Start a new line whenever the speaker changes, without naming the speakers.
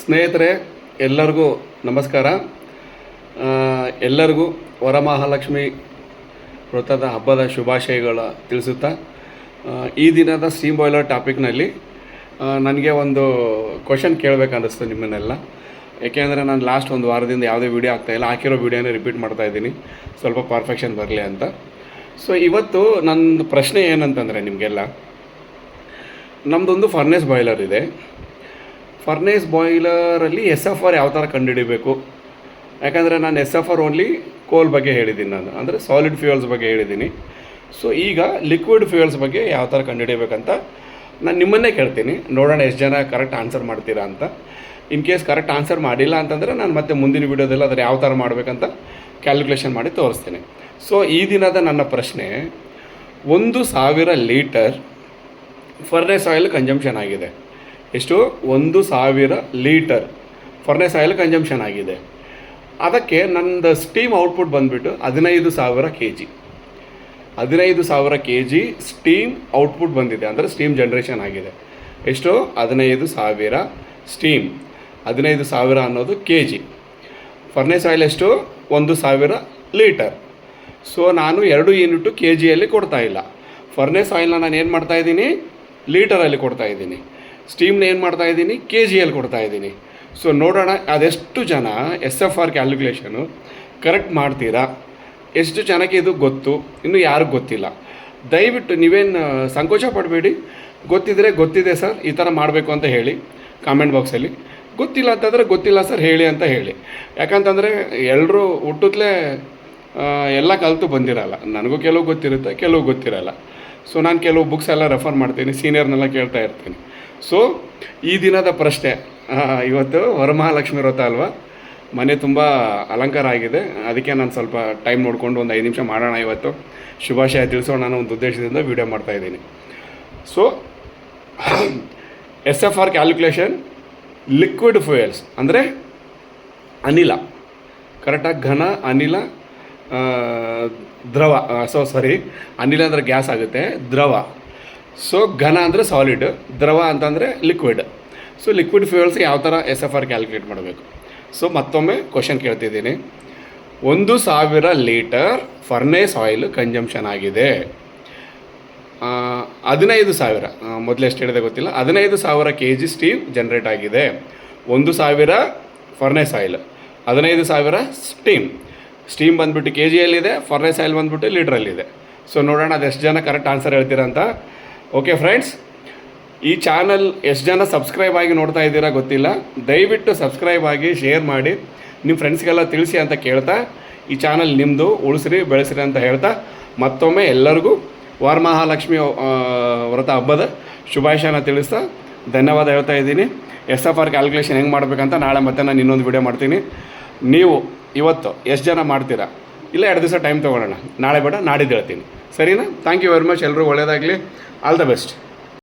ಸ್ನೇಹಿತರೆ, ಎಲ್ಲರಿಗೂ ನಮಸ್ಕಾರ. ಎಲ್ಲರಿಗೂ ವರಮಹಾಲಕ್ಷ್ಮಿ ವ್ರತದ ಹಬ್ಬದ ಶುಭಾಶಯಗಳ ತಿಳಿಸುತ್ತಾ ಈ ದಿನದ ಸ್ಟೀಮ್ ಬಾಯ್ಲರ್ ಟಾಪಿಕ್ನಲ್ಲಿ ನನಗೆ ಒಂದು ಕ್ವಶನ್ ಕೇಳಬೇಕನ್ನಿಸ್ತು ನಿಮ್ಮನ್ನೆಲ್ಲ. ಏಕೆಂದರೆ ನಾನು ಲಾಸ್ಟ್ ಒಂದು ವಾರದಿಂದ ಯಾವುದೇ ವೀಡಿಯೋ ಆಗ್ತಾಯಿಲ್ಲ ಹಾಕಿರೋ ವೀಡಿಯೋನೇ ರಿಪೀಟ್ ಮಾಡ್ತಾ ಇದ್ದೀನಿ. ಸ್ವಲ್ಪ ಪರ್ಫೆಕ್ಷನ್ ಬರಲಿ ಅಂತ. ಸೊ ಇವತ್ತು ನನ್ನ ಪ್ರಶ್ನೆ ಏನಂತಂದರೆ ನಿಮಗೆಲ್ಲ ನಮ್ಮದೊಂದು ಫರ್ನೆಸ್ ಬಾಯ್ಲರ್ ಇದೆ. ಫರ್ನೇಸ್ ಬಾಯ್ಲರಲ್ಲಿ ಎಸ್ ಎಫ್ ಆರ್ ಯಾವ ಥರ ಕಂಡುಹಿಡಿಬೇಕು? ಯಾಕಂದರೆ ನಾನು ಎಸ್ ಎಫ್ ಆರ್ ಓನ್ಲಿ ಕೋಲ್ ಬಗ್ಗೆ ಹೇಳಿದ್ದೀನಿ ನಾನು. ಅಂದರೆ ಸಾಲಿಡ್ ಫ್ಯೂಯಲ್ಸ್ ಬಗ್ಗೆ ಹೇಳಿದ್ದೀನಿ. ಸೊ ಈಗ ಲಿಕ್ವಿಡ್ ಫ್ಯೂಯಲ್ಸ್ ಬಗ್ಗೆ ಯಾವ ಥರ ಕಂಡುಹಿಡಿಬೇಕಂತ ನಾನು ನಿಮ್ಮನ್ನೇ ಕೇಳ್ತೀನಿ. ನೋಡೋಣ ಎಷ್ಟು ಜನ ಕರೆಕ್ಟ್ ಆನ್ಸರ್ ಮಾಡ್ತೀರಾ ಅಂತ. ಇನ್ ಕೇಸ್ ಕರೆಕ್ಟ್ ಆನ್ಸರ್ ಮಾಡಿಲ್ಲ ಅಂತಂದರೆ ನಾನು ಮತ್ತೆ ಮುಂದಿನ ವೀಡಿಯೋದಲ್ಲಿ ಅದ್ರ ಯಾವ ಥರ ಮಾಡಬೇಕಂತ ಕ್ಯಾಲ್ಕುಲೇಷನ್ ಮಾಡಿ ತೋರಿಸ್ತೀನಿ. ಸೊ ಈ ದಿನದ ನನ್ನ ಪ್ರಶ್ನೆ, ಒಂದು ಸಾವಿರ ಲೀಟರ್ ಫರ್ನೇಸ್ ಆಯಿಲ್ ಕಂಜಂಪ್ಷನ್ ಆಗಿದೆ. ಎಷ್ಟು? ಒಂದು ಸಾವಿರ ಲೀಟರ್. ಫರ್ನೆಸ್ ಆಯಿಲ್ ಕನ್ಸಂಪ್ಷನ್ ಆಗಿದೆ. ಅದಕ್ಕೆ ನಂದು ಸ್ಟೀಮ್ ಔಟ್ಪುಟ್ ಬಂದುಬಿಟ್ಟು ಹದಿನೈದು ಸಾವಿರ ಕೆ ಜಿ ಹದಿನೈದು ಸಾವಿರ ಕೆ ಜಿ ಸ್ಟೀಮ್ ಔಟ್ಪುಟ್ ಬಂದಿದೆ. ಅಂದರೆ ಸ್ಟೀಮ್ ಜನ್ರೇಷನ್ ಆಗಿದೆ. ಎಷ್ಟು? ಹದಿನೈದು ಸಾವಿರ ಸ್ಟೀಮ್ ಹದಿನೈದು ಸಾವಿರ ಅನ್ನೋದು ಕೆ ಜಿ ಫರ್ನೇಸ್ ಆಯಿಲ್ ಎಷ್ಟು? ಒಂದು ಸಾವಿರ ಲೀಟರ್. ಸೊ ನಾನು ಎರಡು ಯೂನಿಟು ಕೆ ಜಿಯಲ್ಲಿ ಕೊಡ್ತಾ ಇಲ್ಲ. ಫರ್ನೇಸ್ ಆಯಿಲ್ನ ನಾನು ಏನು ಮಾಡ್ತಾ ಇದ್ದೀನಿ? ಲೀಟರಲ್ಲಿ ಕೊಡ್ತಾ ಇದ್ದೀನಿ. ಸ್ಟೀಮ್ನ ಏನು ಮಾಡ್ತಾ ಇದ್ದೀನಿ? ಕೆ ಜಿಯಲ್ಲಿ ಕೊಡ್ತಾ ಇದ್ದೀನಿ. ಸೊ ನೋಡೋಣ, ಅದೆಷ್ಟು ಜನ S F R calculation correct ಮಾಡ್ತೀರಾ? ಎಷ್ಟು ಜನಕ್ಕೆ ಇದು ಗೊತ್ತು? ಇನ್ನು ಯಾರಿಗೂ ಗೊತ್ತಿಲ್ಲ. ದಯವಿಟ್ಟು ನೀವೇನು ಸಂಕೋಚ ಪಡಬೇಡಿ. ಗೊತ್ತಿದ್ರೆ ಗೊತ್ತಿದೆ ಸರ್, ಈ ಥರ ಮಾಡಬೇಕು ಅಂತ ಹೇಳಿ ಕಾಮೆಂಟ್ ಬಾಕ್ಸಲ್ಲಿ ಗೊತ್ತಿಲ್ಲ ಅಂತಂದರೆ ಗೊತ್ತಿಲ್ಲ ಸರ್, ಹೇಳಿ ಅಂತ ಹೇಳಿ. ಯಾಕಂತಂದರೆ ಎಲ್ಲರೂ ಹುಟ್ಟುತ್ತಲೇ ಎಲ್ಲ ಕಲಿತು ಬಂದಿರಲ್ಲ. ನನಗೂ ಕೆಲವು ಗೊತ್ತಿರುತ್ತೆ, ಕೆಲವು ಗೊತ್ತಿರಲ್ಲ. ಸೊ ನಾನು ಕೆಲವು ಬುಕ್ಸ್ ಎಲ್ಲ ರೆಫರ್ ಮಾಡ್ತೀನಿ ಸೀನಿಯರ್ನೆಲ್ಲ ಕೇಳ್ತಾ ಇರ್ತೀನಿ. ಸೊ ಈ ದಿನದ ಪ್ರಶ್ನೆ ಇವತ್ತು ವರಮಹಾಲಕ್ಷ್ಮಿ ವ್ರತ ಅಲ್ವಾ? ಮನೆ ತುಂಬ ಅಲಂಕಾರ ಆಗಿದೆ. ಅದಕ್ಕೆ ನಾನು ಸ್ವಲ್ಪ ಟೈಮ್ ನೋಡಿಕೊಂಡು ಒಂದು ಐದು ನಿಮಿಷ ಮಾಡೋಣ ಇವತ್ತು. ಶುಭಾಶಯ ತಿಳಿಸೋಣ ಅನ್ನೋ ಒಂದು ಉದ್ದೇಶದಿಂದ ವೀಡಿಯೋ ಮಾಡ್ತಾ ಇದ್ದೀನಿ. So S F R calculation liquid fuels ಅಂದರೆ ಅನಿಲ. ಕರೆಕ್ಟಾಗಿ ಘನ, ಅನಿಲ ದ್ರವ ಸೊ ಸಾರಿ ಅನಿಲ ಅಂದರೆ ಗ್ಯಾಸ್ ಆಗುತ್ತೆ, ದ್ರವ. ಸೊ ಘನ ಅಂದರೆ ಸಾಲಿಡ್ ದ್ರವ ಅಂತಂದರೆ ಲಿಕ್ವಿಡ್ ಸೊ ಲಿಕ್ವಿಡ್ ಫ್ಯೂಯಲ್ಸ್ ಯಾವ ಥರ ಎಸ್ ಎಫ್ ಆರ್ ಕ್ಯಾಲ್ಕುಲೇಟ್ ಮಾಡಬೇಕು? ಸೊ ಮತ್ತೊಮ್ಮೆ ಕ್ವಶನ್ ಕೇಳ್ತಿದ್ದೀನಿ. ಒಂದು ಸಾವಿರ ಲೀಟರ್ ಫರ್ನೇಸ್ ಆಯಿಲ್ ಕಂಜಂಪ್ಷನ್ ಆಗಿದೆ. ಹದಿನೈದು ಸಾವಿರ ಮೊದಲು ಎಷ್ಟು ಹೇಳಿದೆ ಗೊತ್ತಿಲ್ಲ. ಹದಿನೈದು ಸಾವಿರ ಕೆ ಜಿ ಸ್ಟೀಮ್ ಜನ್ರೇಟ್ ಆಗಿದೆ. ಒಂದು ಸಾವಿರ ಫರ್ನೇಸ್ ಆಯಿಲ್ ಹದಿನೈದು ಸಾವಿರ ಸ್ಟೀಮ್ ಸ್ಟೀಮ್ ಬಂದುಬಿಟ್ಟು ಕೆ ಜಿಯಲ್ಲಿದೆ ಫರ್ನೇಸ್ ಆಯಿಲ್ ಬಂದುಬಿಟ್ಟು ಲೀಟ್ರಲ್ಲಿದೆ ಸೊ ನೋಡೋಣ ಅದು ಎಷ್ಟು ಜನ ಕರೆಕ್ಟ್ ಆನ್ಸರ್ ಹೇಳ್ತೀರಾ ಅಂತ. ಓಕೆ ಫ್ರೆಂಡ್ಸ್ ಈ ಚಾನಲ್ ಎಷ್ಟು ಜನ ಸಬ್ಸ್ಕ್ರೈಬ್ ಆಗಿ ನೋಡ್ತಾ ಇದ್ದೀರಾ ಗೊತ್ತಿಲ್ಲ. ದಯವಿಟ್ಟು ಸಬ್ಸ್ಕ್ರೈಬ್ ಆಗಿ ಶೇರ್ ಮಾಡಿ. ನಿಮ್ಮ ಫ್ರೆಂಡ್ಸ್ಗೆಲ್ಲ ತಿಳಿಸಿ ಅಂತ ಕೇಳ್ತಾ, ಈ ಚಾನಲ್ ನಿಮ್ಮದು ಉಳಿಸ್ರಿ, ಬೆಳೆಸ್ರಿ ಅಂತ ಹೇಳ್ತಾ, ಮತ್ತೊಮ್ಮೆ ಎಲ್ಲರಿಗೂ ವರಮಹಾಲಕ್ಷ್ಮಿ ವ್ರತ ಹಬ್ಬದ ಶುಭಾಶಯನ ತಿಳಿಸ್ತಾ, ಧನ್ಯವಾದ ಹೇಳ್ತಾ ಇದ್ದೀನಿ. ಎಸ್ ಎಫ್ ಆರ್ ಕ್ಯಾಲ್ಕುಲೇಷನ್ ಹೆಂಗೆ ಮಾಡಬೇಕಂತ ನಾಳೆ ಮತ್ತೆ ನಾನು ಇನ್ನೊಂದು ವಿಡಿಯೋ ಮಾಡ್ತೀನಿ. ನೀವು ಇವತ್ತು ಎಷ್ಟು ಜನ ಮಾಡ್ತೀರಾ? ಇಲ್ಲ ಎರಡು ದಿವಸ ಟೈಮ್ ತೊಗೊಳ್ಳೋಣ. ನಾಳೆ ಬೇಡ, ನಾಡಿದ್ದು ಹೇಳ್ತೀನಿ. ಸರಿನಾ? ಥ್ಯಾಂಕ್ ಯು ವೆರಿ ಮಚ್ ಎಲ್ಲರೂ ಒಳ್ಳೆಯದಾಗಲಿ ಆಲ್ ದ ಬೆಸ್ಟ್